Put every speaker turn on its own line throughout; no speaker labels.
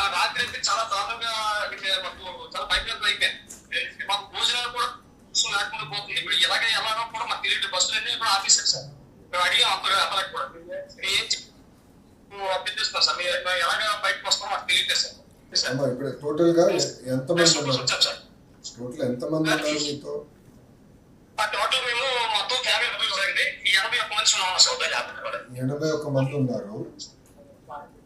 ఆ రాత్రి అయితే చాలా దారుణంగా మాకు చాలా భయపడుతుంది అయిపోయింది మాకు భోజనాలు కూడా బస్సు లేకుండా పోతుంది. ఇప్పుడు ఎలాగ ఎలాగో కూడా మాకు తెలియదు. బస్సులు అన్ని కూడా ఆఫీసర్ సార్. మేము అడిగాం అప్పుడు అతనికి కూడా. ఏం అభ్యర్థిస్తున్నాం సార్. మీరు ఎలాగ బయటకు వస్తామో మాకు తెలియదు సార్.
ఇప్పుడు టోటల్గా ఎంత మంది ఉన్నారు? టోటల్ ఎంత మంది ఉన్నారు మీతో?
ఆ టోటల్ మేము మొత్తం ఫ్యామిలీ ఎనభై ఒక్క మంది ఉన్నాం
ఎనభై ఒక్క మంది ఉన్నారు.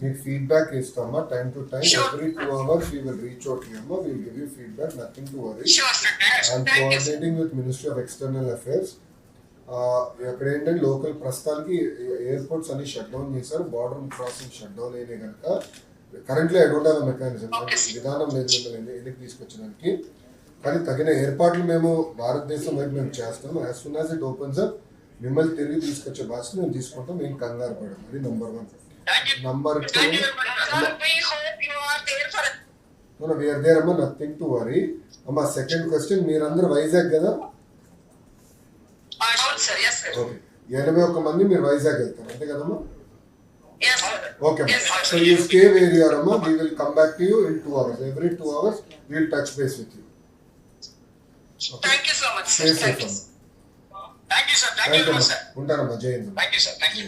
మీకు ఫీడ్బ్యాక్ ఇస్తామా? Time to time. Every two hours we will reach out you అమ్మా will give you feedback nothing to worry and coordinating with ministry of external affairs అక్కడ ఏంటంటే లోకల్ ప్రస్తుతానికి ఎయిర్పోర్ట్స్ అన్ని షట్ డౌన్ చేశారు. బార్డర్ క్రాసింగ్ షట్ డౌన్ అయినాయి కనుక currently I don't have mechanism. విధానం లేదు మిమ్మల్ని ఎన్నిక తీసుకొచ్చడానికి కానీ తగిన ఏర్పాట్లు మేము భారతదేశం వైపు మేము చేస్తాం as soon as it opens up మిమ్మల్ని తిరిగి తీసుకొచ్చే బాధ్యత మేము తీసుకుంటాం. మేము కంగారు పడం అది number one number two we are there అమ్మా. నథింగ్ టు వరీ అమ్మా సెకండ్ క్వశ్చన్ మీరందరూ వైజాగ్ కదా? ఓకే ఎనభై ఒక్క మంది మీరు వైజాగ్ వెళ్తారు. అంతే కదమ్మా? Okay. So you stay where you are అమ్మా. We will come back to you in two hours every two hours will touch base with you
thank you so much
stay
sir
safe
thank you